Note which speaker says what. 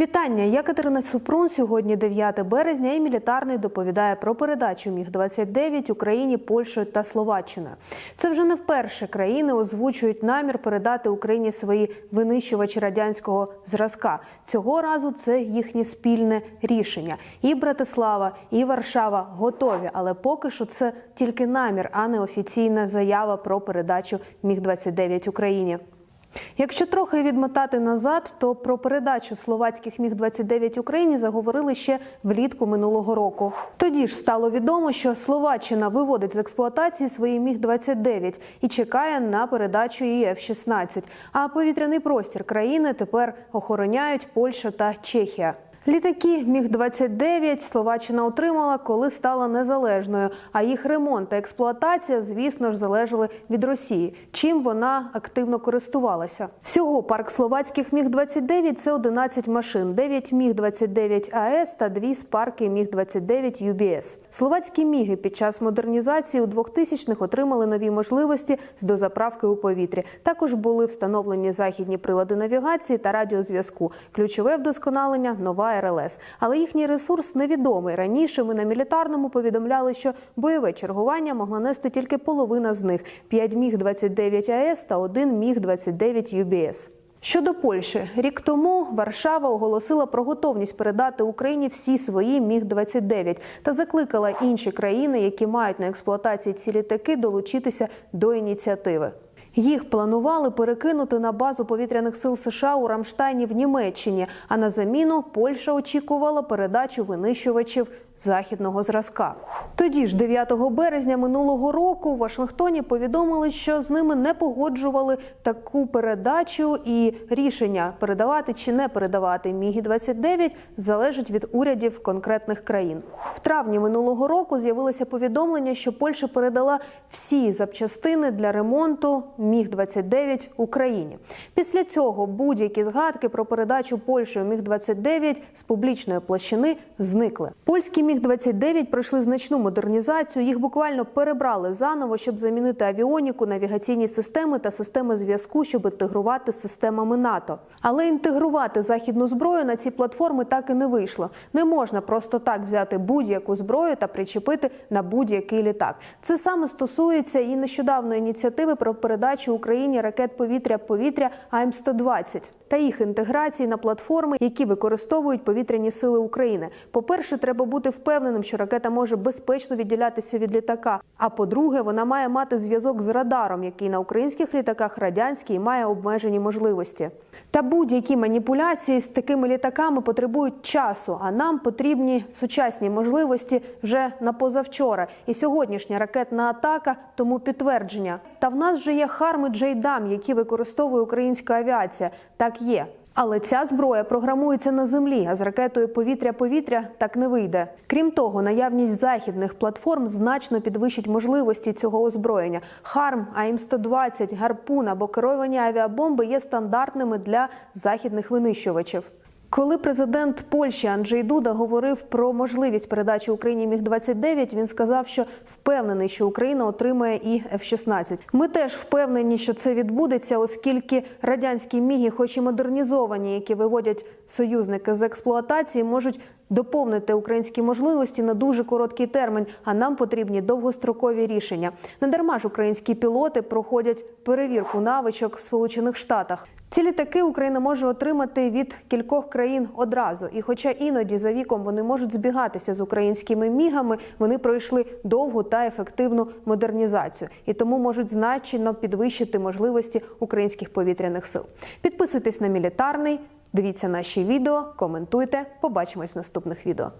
Speaker 1: Вітання! Я Катерина Супрун. Сьогодні 9 березня і мілітарний доповідає про передачу міг 29 Україні, Польщею та Словаччиною. Це вже не вперше країни озвучують намір передати Україні свої винищувачі радянського зразка. Цього разу це їхнє спільне рішення. І Братислава, і Варшава готові, але поки що це тільки намір, а не офіційна заява про передачу міг 29 Україні. Якщо трохи відмотати назад, то про передачу словацьких міг 29 Україні заговорили ще влітку минулого року. Тоді ж стало відомо, що Словаччина виводить з експлуатації свої міг 29 і чекає на передачу її F-16. А повітряний простір країни тепер охороняють Польща та Чехія. Літаки міг 29 Словаччина отримала, коли стала незалежною. А їх ремонт та експлуатація, звісно ж, залежали від Росії, чим вона активно користувалася. Всього парк словацьких міг 29 це 11 машин, 9 міг 29 АЕС та 2 спарки міг 29 ЮБС. Словацькі міги під час модернізації у 2000-х отримали нові можливості з дозаправки у повітрі. Також були встановлені західні прилади навігації та радіозв'язку. Ключове вдосконалення нова РЛС. Але їхній ресурс невідомий. Раніше ми на мілітарному повідомляли, що бойове чергування могла нести тільки половина з них: 5 міг 29 АЕС та 1 міг 29 ЮБС. Щодо Польщі, рік тому Варшава оголосила про готовність передати Україні всі свої міг 29 та закликала інші країни, які мають на експлуатації ці літаки, долучитися до ініціативи. Їх планували перекинути на базу повітряних сил США у Рамштайні в Німеччині. А на заміну Польща очікувала передачу винищувачів західного зразка. Тоді ж, 9 березня минулого року, у Вашингтоні повідомили, що з ними не погоджували таку передачу, і рішення передавати чи не передавати мігі 29 залежить від урядів конкретних країн. В травні минулого року з'явилося повідомлення, що Польща передала всі запчастини для ремонту міг 29 Україні. Після цього будь-які згадки про передачу Польщею міг 29 з публічної площини зникли. Польські міг 29 пройшли значну модернізацію. Їх буквально перебрали заново, щоб замінити авіоніку, навігаційні системи та системи зв'язку, щоб інтегрувати з системами НАТО. Але інтегрувати західну зброю на ці платформи так і не вийшло. Не можна просто так взяти будь-яку зброю та причепити на будь-який літак. Це саме стосується і нещодавної ініціативи про передачу Україні ракет повітря-повітря АМ-120 та їх інтеграції на платформи, які використовують повітряні сили України. По-перше, треба бути впевненим, що ракета може безпечно відділятися від літака. А по-друге, вона має мати зв'язок з радаром, який на українських літаках радянський має обмежені можливості. Та будь-які маніпуляції з такими літаками потребують часу, а нам потрібні сучасні можливості вже на позавчора. І сьогоднішня ракетна атака тому підтвердження. Та в нас вже є харми Джейдам, які використовує українська авіація. Так є. Але ця зброя програмується на землі, а з ракетою повітря-повітря так не вийде. Крім того, наявність західних платформ значно підвищить можливості цього озброєння. Харм, АІМ-120, гарпун або керовані авіабомби є стандартними для західних винищувачів. Коли президент Польщі Анджей Дуда говорив про можливість передачі Україні міг 29 він сказав, що впевнений, що Україна отримає і F-16. Ми теж впевнені, що це відбудеться, оскільки радянські міги, хоч і модернізовані, які виводять союзники з експлуатації, можуть доповнити українські можливості на дуже короткий термін. А нам потрібні довгострокові рішення. Недарма ж українські пілоти проходять перевірку навичок в Сполучених Штатах. Ці літаки Україна може отримати від кількох країн одразу. І, хоча іноді за віком вони можуть збігатися з українськими мігами, вони пройшли довгу та ефективну модернізацію і тому можуть значно підвищити можливості українських повітряних сил. Підписуйтесь на мілітарний, дивіться наші відео, коментуйте. Побачимось в наступних відео.